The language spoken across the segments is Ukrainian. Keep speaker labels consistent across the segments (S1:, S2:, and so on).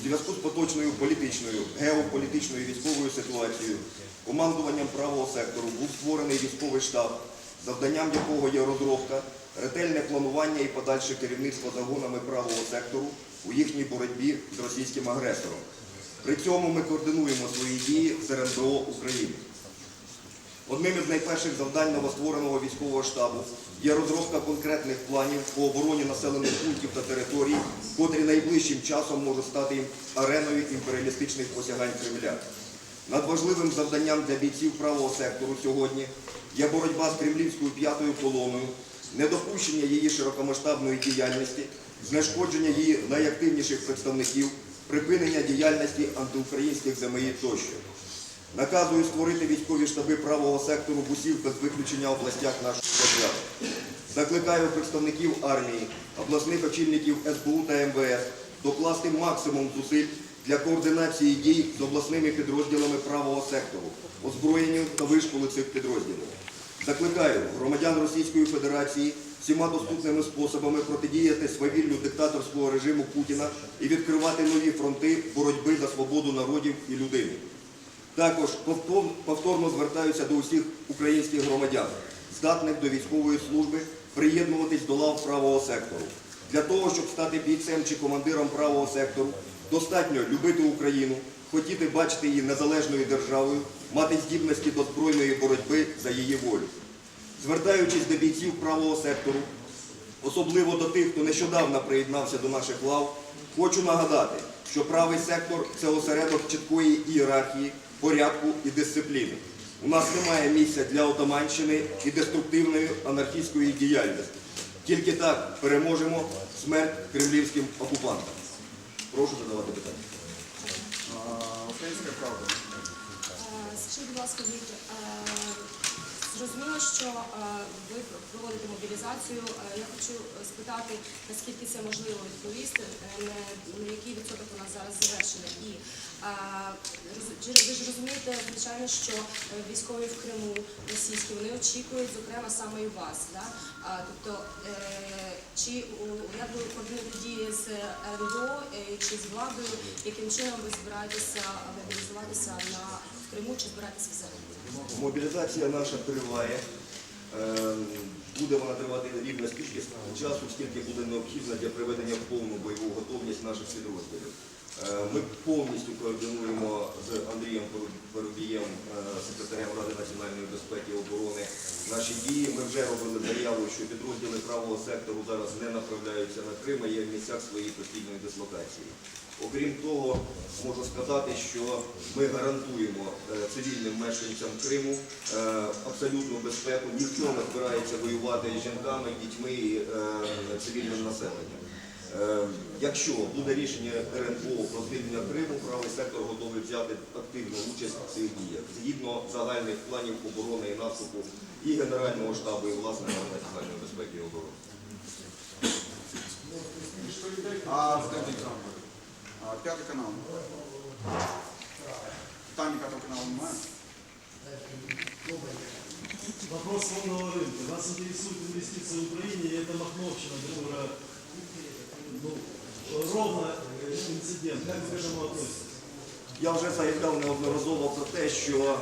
S1: У зв'язку з поточною політичною, геополітичною військовою ситуацією командуванням правого сектору був створений військовий штаб, завданням якого є розробка, ретельне планування і подальше керівництво загонами правого сектору у їхній боротьбі з російським агресором. При цьому ми координуємо свої дії з РНБО України. Одним із найперших завдань новоствореного військового штабу є розробка конкретних планів по обороні населених пунктів та територій, котрі найближчим часом можуть стати ареною імперіалістичних посягань Кремля. Надважливим завданням для бійців правого сектору сьогодні є боротьба з кремлівською п'ятою колоною, недопущення її широкомасштабної діяльності, знешкодження її найактивніших представників, припинення діяльності антиукраїнських ЗМІ тощо. Наказую створити військові штаби правого сектору в усіх без виключення областях нашої держави. Закликаю представників армії, обласних очільників СБУ та МВС докласти максимум зусиль для координації дій з обласними підрозділами правого сектору, озброєнню та вишколи цих підрозділів. Закликаю громадян Російської Федерації всіма доступними способами протидіяти свавіллю диктаторського режиму Путіна і відкривати нові фронти боротьби за свободу народів і людини. Також повторно звертаюся до усіх українських громадян, здатних до військової служби, приєднуватись до лав правого сектору. Для того, щоб стати бійцем чи командиром правого сектору, достатньо любити Україну, хотіти бачити її незалежною державою, мати здібності до збройної боротьби за її волю. Звертаючись до бійців правого сектору, особливо до тих, хто нещодавно приєднався до наших лав, хочу нагадати, що правий сектор це осередок чіткої ієрархії, порядку і дисципліни. У нас немає місця для отаманщини і деструктивної анархістської діяльності. Тільки так переможемо смерть кремлівським окупантам. Прошу задавати питання.
S2: Українська правда.
S3: Е, Скажіть, будь ласка, е, зрозуміло, що е, ви проводите мобілізацію. Е, Я хочу спитати, наскільки це можливо відповісти, е, на який відсоток у нас зараз завершений. І е, ви ж розумієте, звичайно, що е, військові в Криму російські вони очікують, зокрема, саме і вас. Да? Тобто, е, чи як ви координуєте дії з РНБО е, чи з владою, яким чином ви збираєтеся мобілізуватися на Криму чи збираєтеся взагалі?
S1: Мобілізація наша триває. Е, Буде вона тривати рівно стільки часу, скільки буде необхідно для приведення в повну бойову готовність наших підрозділів. Е, Ми повністю координуємо з Андрієм Парубієм, е, секретарем Ради національної безпеки і оборони, наші дії. Ми вже робили заяву, що підрозділи правого сектору зараз не направляються на Крим, а є в місцях своєї постійної дислокації. Окрім того, можу сказати, що ми гарантуємо е, цивільним мешканцям Криму е, абсолютну безпеку. Ніхто не збирається воювати з жінками, дітьми і е, цивільним населенням. Якщо буде рішення РНБО про звільнення Криму, правий сектор готовий взяти активну участь в цих діях згідно загальних планів оборони і наступу і Генерального штабу, і власне національної безпеки і оборони.
S2: А скажіть, а, п'ятий канал. Там п'ятого каналу немає?
S4: Вопрос свободного рынка. Нас интересуют инвестиции в Украине, и это Махновщина, которая ну, ровно э, инцидент. Как вы к этому относитесь?
S1: Я вже заявляв неодноразово про те, що е,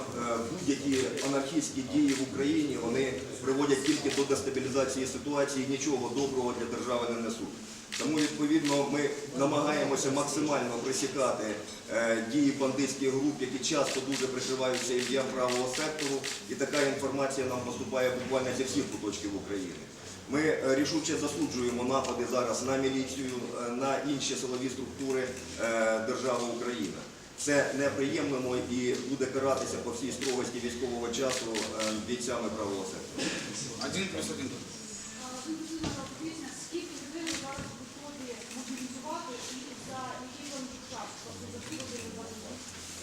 S1: будь-які анархістські дії в Україні вони приводять тільки до дестабілізації ситуації, і нічого доброго для держави не несуть. Тому відповідно ми намагаємося максимально пресікати е, дії бандитських груп, які часто дуже прикриваються ім'ям правого сектору, і така інформація нам поступає буквально зі всіх куточків України. Ми е, рішуче засуджуємо напади зараз на міліцію, на інші силові структури держави Україна. Це неприємно і буде каратися по всій строгості військового часу е, бійцями правого сектору.
S2: Один плюс один.
S5: Скільки людей зараз готові мобілізувати і за який ви зараз?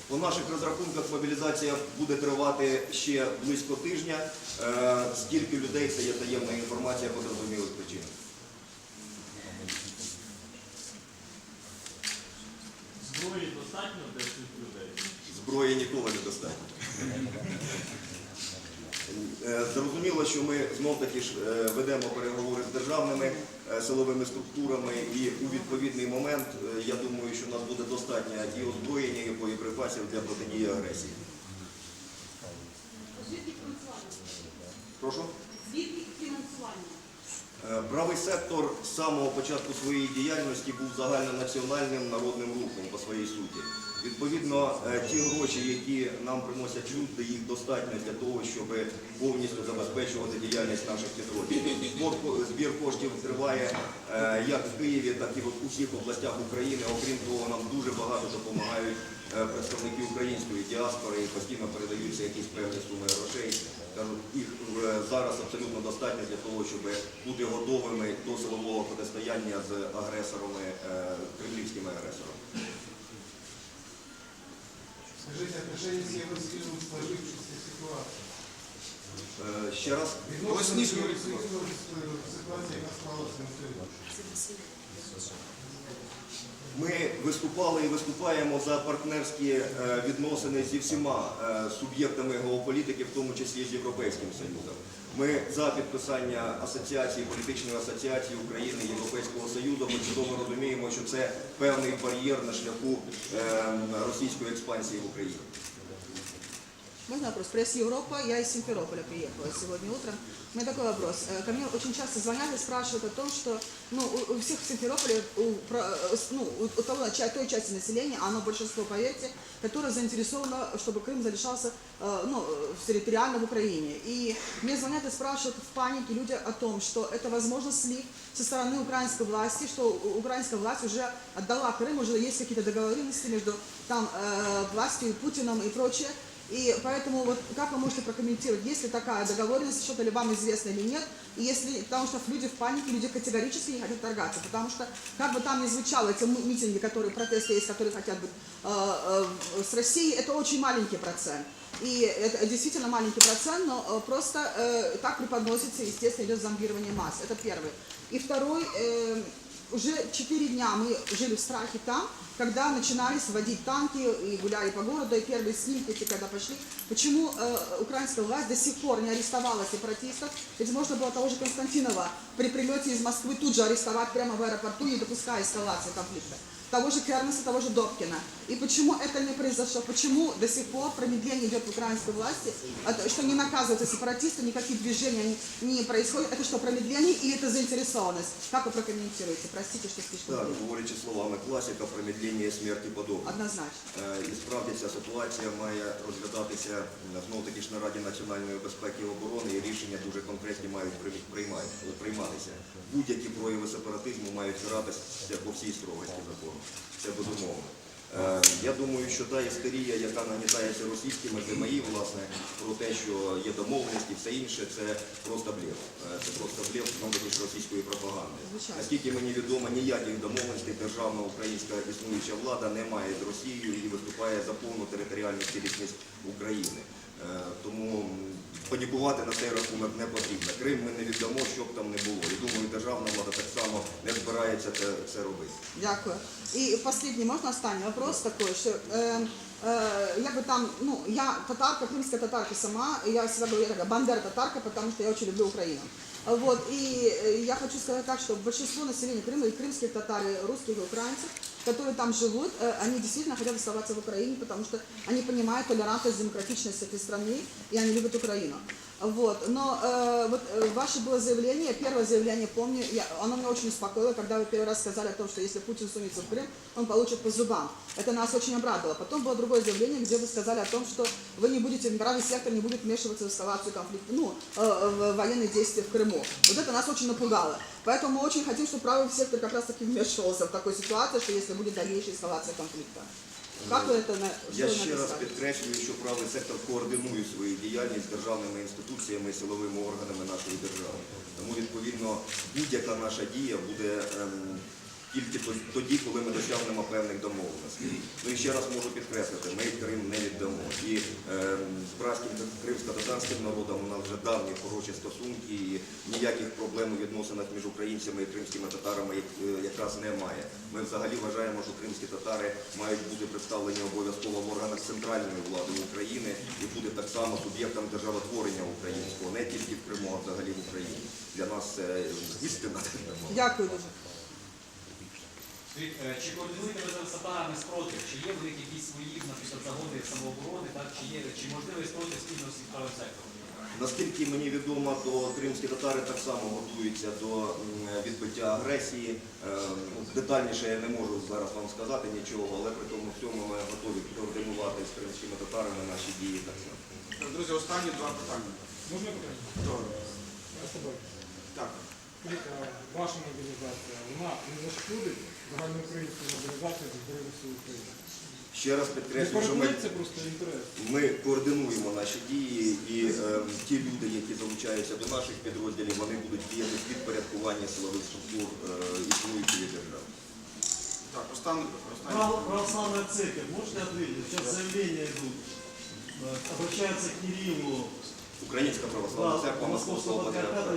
S1: По наших розрахунках мобілізація буде тривати ще близько тижня. Е, Скільки людей це є таємна інформація по зрозумілих причинах.
S6: Зброї достатньо для цих людей.
S1: Зброї ніколи не достатньо. Е, Зрозуміло, що ми знов таки ж е, ведемо переговори з державними е, силовими структурами, і у відповідний момент е, я думаю, що в нас буде достатньо і озброєння, і боєприпасів для протидії агресії.
S5: Звідки фінансування?
S1: Прошу.
S5: Звідки фінансування?
S1: Правий сектор з самого початку своєї діяльності був загальнонаціональним народним рухом по своїй суті. Відповідно, е, ті гроші, які нам приносять люди, їх достатньо для того, щоб повністю забезпечувати діяльність наших підрозділів. Збір коштів триває е, як в Києві, так і в усіх областях України. Окрім того, нам дуже багато допомагають е, представники української діаспори і постійно передаються якісь певні суми грошей. Кажуть, їх зараз абсолютно достатньо для того, щоб бути готовими до силового протистояння з агресорами, кремлівськими агресорами.
S6: Скажите, отношение с Евросоюзом в сложившейся ситуации.
S1: Е, Ще раз.
S6: Відносно до Євросоюзу в ситуації, яка склалася на сьогодні.
S1: Ми виступали і виступаємо за партнерські е, відносини зі всіма е, суб'єктами геополітики, в тому числі з Європейським Союзом. Ми за підписання асоціації, політичної асоціації України Європейського Союзу. Ми чудово розуміємо, що це певний бар'єр на шляху е, російської експансії в Україні.
S7: Можно вопрос? Пресс-Европа, я из Симферополя приехала сегодня утром. У меня такой вопрос. Э, Ко мне очень часто звонят и спрашивают о том, что ну, у, всех в Симферополе, у, э, ну, у, того, той части населения, оно большинство, поверьте, которое заинтересовано, чтобы Крым залишался э, ну, территориально в Украине. И мне звонят и спрашивают в панике люди о том, что это возможно слив со стороны украинской власти, что украинская власть уже отдала Крым, уже есть какие-то договоренности между там властью и Путиным и прочее. И поэтому вот как вы можете прокомментировать, есть ли такая договоренность, что-то ли вам известно или нет, и если, потому что люди в панике, люди категорически не хотят торгаться, потому что как бы там ни звучало эти ми- митинги, которые, протесты есть, которые хотят быть э, э, с Россией, это очень маленький процент. И это действительно маленький процент, но э, просто э, так преподносится, естественно, идет зомбирование масс. Это первый. И второй, э, уже четыре дня мы жили в страхе там, когда начинали сводить танки и гуляли по городу, и первые снимки, эти когда пошли. Почему э, украинская власть до сих пор не арестовала сепаратистов? Ведь можно было того же Константинова при прилете из Москвы тут же арестовать прямо в аэропорту, не допуская эскалации конфликта. Того же Кернеса, того же Добкина. И почему это не произошло? Почему до сих пор промедление идет в украинской власти, Это что не наказываются сепаратисты, никакие движения не, не происходят? Это что, промедление или это заинтересованность? Как вы прокомментируете? Простите, что слишком
S1: Так,
S7: длинно.
S1: говорячи словами класика, промедління смерті подобне.
S7: Однозначно.
S1: Е, І справді ця ситуація має розглядатися знов таки ж на Раді національної безпеки і оборони, і рішення дуже конкретні мають прийм- приймай- прийматися. Будь-які прояви сепаратизму мають каратися по всій строгості закону. Це безумовно. Е, Я думаю, що та істерія, яка нагнітається російськими ЗМІ, власне, про те, що є домовленість і все інше, це просто блєв. Е, Це просто блєв знову ж російської пропаганди. Наскільки мені відомо, ніяких домовленостей державна українська існуюча влада не має з Росією і виступає за повну територіальну цілісність України. Е, Тому м, панікувати на цей рахунок не потрібно. Крим ми не віддамо, що б там не було. І думаю, державна влада так само не збирається це, це робити.
S7: Дякую. И последний, можно останній вопрос такой, что э, э, я бы там, ну, я татарка, крымская татарка сама, и я всегда говорю, я такая бандера татарка, потому что я очень люблю Украину. Вот, и э, я хочу сказать так, что большинство населения Крыма, и крымских татар, и русских, и украинцев, которые там живут, э, они действительно хотят оставаться в Украине, потому что они понимают толерантность, демократичность этой страны, и они любят Украину. Вот. Но э, вот э, ваше было заявление, первое заявление, помню, я, оно меня очень успокоило, когда вы первый раз сказали о том, что если Путин сунется в Крым, он получит по зубам. Это нас очень обрадовало. Потом было другое заявление, где вы сказали о том, что вы не будете, правый сектор не будет вмешиваться в эскалацию конфликта, ну, э, в военные действия в Крыму. Вот это нас очень напугало. Поэтому мы очень хотим, чтобы правый сектор как раз таки вмешивался в такой ситуации, что если будет дальнейшая эскалация конфликта. Как вы это на что
S1: Я
S7: вы на
S1: ще
S7: это
S1: раз
S7: скажете?
S1: підкреслюю, що правий сектор координує свою діяльність з державними інституціями і силовими органами нашої держави. Тому відповідно будь-яка наша дія буде ем, тільки тоді, коли ми досягнемо певних домовленостей. Ну і ще раз можу підкреслити, ми Крим не віддамо. І е, з братським та кримсько-татарським народом у нас вже давні хороші стосунки, і ніяких проблем у відносинах між українцями і кримськими татарами е, якраз немає. Ми взагалі вважаємо, що кримські татари мають бути представлені обов'язково в органах центральної влади України і бути так само суб'єктом державотворення українського, не тільки в Криму, а взагалі в Україні. Для нас це істина.
S7: Дякую дуже.
S8: Е, Чи координуєте ви зараз з татарами спротив? Чи є в них якісь свої, наприклад, загони самооборони, так? Чи є чи можливий спротив спільно з правим сектором?
S1: Наскільки мені відомо, то кримські татари так само готуються до відбиття агресії. Е, ну, Детальніше я не можу зараз вам сказати нічого, але при тому всьому ми готові координувати з кримськими татарами наші дії так само.
S2: Друзі, останні два питання.
S9: Можна питання?
S2: Так.
S9: А ваша мобілізація, вона не зашкодить загальноукраїнську мобілізацію зі Збройних сил України?
S1: Ще раз підкреслюю, що ми,
S9: перетнеться просто інтерес.
S1: ми координуємо наші дії і е, ті люди, які залучаються до наших підрозділів, вони будуть діяти в підпорядкуванні силових структур е, існуючої держави.
S2: Так, останнє.
S4: Право- Православная церковь, можете ответить? Сейчас заявления идут. Э, Обращаются к Кириллу,
S1: Українська православна церква Московського патріархату.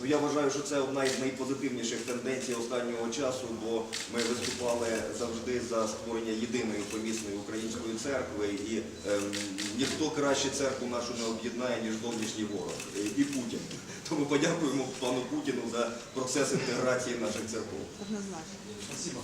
S1: Ну, я вважаю, що це одна із найпозитивніших тенденцій останнього часу, бо ми виступали завжди за створення єдиної помісної української церкви, і ем, ніхто краще церкву нашу не об'єднає, ніж зовнішній ворог е, і Путін. Тому подякуємо пану Путіну за процес інтеграції наших церков.
S7: Однозначно.
S4: Спасибо.